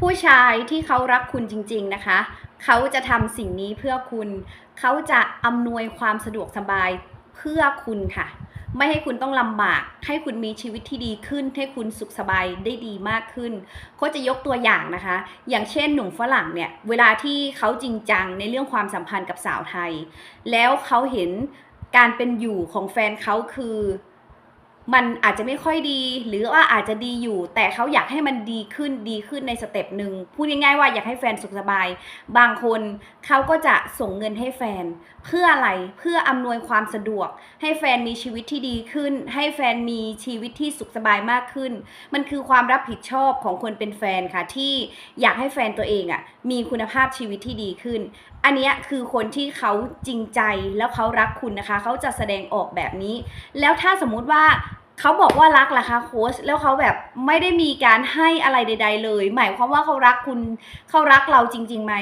ผู้ชายที่เขารักคุณจริง ๆนะคะ เขาจะทำสิ่งนี้เพื่อคุณ เขาจะอำนวยความสะดวกสบายเพื่อคุณค่ะ ไม่ให้คุณต้องลำบาก ให้คุณมีชีวิตที่ดีขึ้น ให้คุณสุขสบายได้ดีมากขึ้นโคจะยกตัวอย่างนะคะ อย่างเช่นหนุ่มฝรั่งเนี่ย เวลาที่เขาจริงจังในเรื่องความสัมพันธ์กับสาวไทย แล้วเขาเห็นการเป็นอยู่ของแฟนเขาคือ มันอาจจะไม่ค่อยดี หรือว่าอาจจะดีอยู่ แต่เขาอยากให้มันดีขึ้นดีขึ้นในสเต็ปหนึ่งพูดง่ายๆว่าอยากให้แฟนสุขสบาย บางคนเขาก็จะส่งเงินให้แฟน เพื่ออะไรเพื่ออำนวยความสะดวก ให้แฟนมีชีวิตที่ดีขึ้น ให้แฟนมีชีวิตที่สุขสบายมากขึ้น มันคือความรับผิดชอบของคนเป็นแฟนค่ะที่อยากให้แฟนตัวเองอะ่ะมีคุณภาพชีวิตที่ดีขึ้น อันนี้คือคนที่เขาจริงใจแล้วเขารักคุณนะคะ เขาจะแสดงออกแบบนี้ แล้วถ้าสมมุติว่า เขาบอกว่ารักล่ะคะโค้ชแล้วเขาแบบไม่ได้มีการให้อะไรใด ๆ เลย หมายความว่าเขารักคุณเขารักเราจริงๆไหม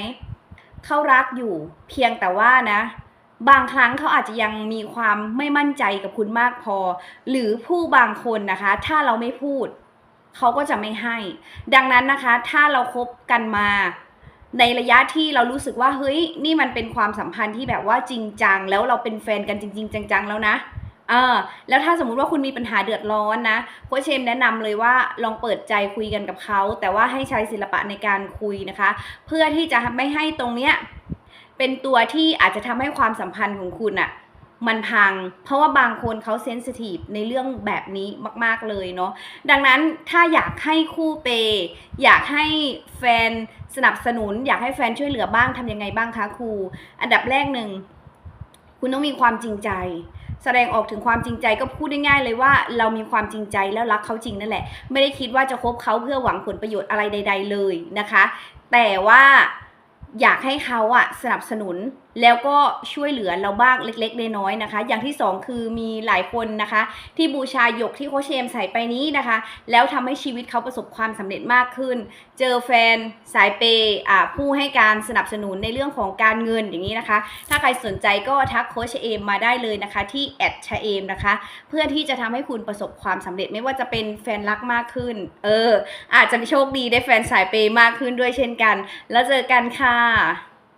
เขารักอยู่เพียงแต่ว่านะ บางครั้งเขาอาจจะยังมีความไม่มั่นใจกับคุณมากพอ หรือผู้บางคนนะคะ ถ้าเราไม่พูดเขาก็จะไม่ให้ ดังนั้นนะคะ ถ้าเราคบกันมา ในระยะที่เรารู้สึกว่าเฮ้ยนี่มันเป็นความสัมพันธ์ที่แบบว่าจริงจังแล้วเราเป็นแฟนกันจริง ๆ จังๆแล้วนะ เออแล้วถ้าสมมุติว่าคุณมีปัญหาเดือดร้อนนะโค้ชเชมแนะนำเลยว่าลองเปิดใจคุยกันกับเขา แต่ว่าให้ใช้ศิลปะในการคุยนะคะ เพื่อที่จะไม่ให้ตรงเนี้ยเป็นตัวที่อาจจะทำให้ความสัมพันธ์ของคุณอะมันพัง เพราะว่าบางคนเขาเซนซิทีฟในเรื่องแบบนี้มาก ๆ เลยเนาะ ดังนั้นถ้าอยากให้คู่เปย์อยากให้แฟนสนับสนุน อยากให้แฟนช่วยเหลือบ้างทำยังไงบ้างคะครู อันดับแรกหนึ่ง คุณต้องมีความจริงใจ แสดงออกถึงความจริงใจก็พูดได้ง่ายเลยว่าเรามีความจริงใจแล้วรักเขาจริงนั่นแหละ ไม่ได้คิดว่าจะคบเขาเพื่อหวังผลประโยชน์อะไรใด ๆ เลยนะคะ แต่ว่า อยากให้เขาอะสนับสนุนแล้วก็ช่วยเหลือเราบ้างเล็กๆน้อยๆนะคะ อย่างที่สองคือมีหลายคนนะคะ ที่บูชาหยกที่โคชเชมใส่ไปนี้นะคะ แล้วทำให้ชีวิตเขาประสบความสำเร็จมากขึ้น เจอแฟนสายเปย์อ่าผู้ให้การสนับสนุนในเรื่องของการเงินอย่างนี้นะคะ ถ้าใครสนใจก็ทักโคชเอมมาได้เลยนะคะ ที่แอดชเอมนะคะ เพื่อที่จะทำให้คุณประสบความสำเร็จไม่ว่าจะเป็นแฟนรักมากขึ้น เออ อาจจะโชคดีได้แฟนสายเปย์มากขึ้นด้วยเช่นกัน แล้วเจอกันค่ะค่ะ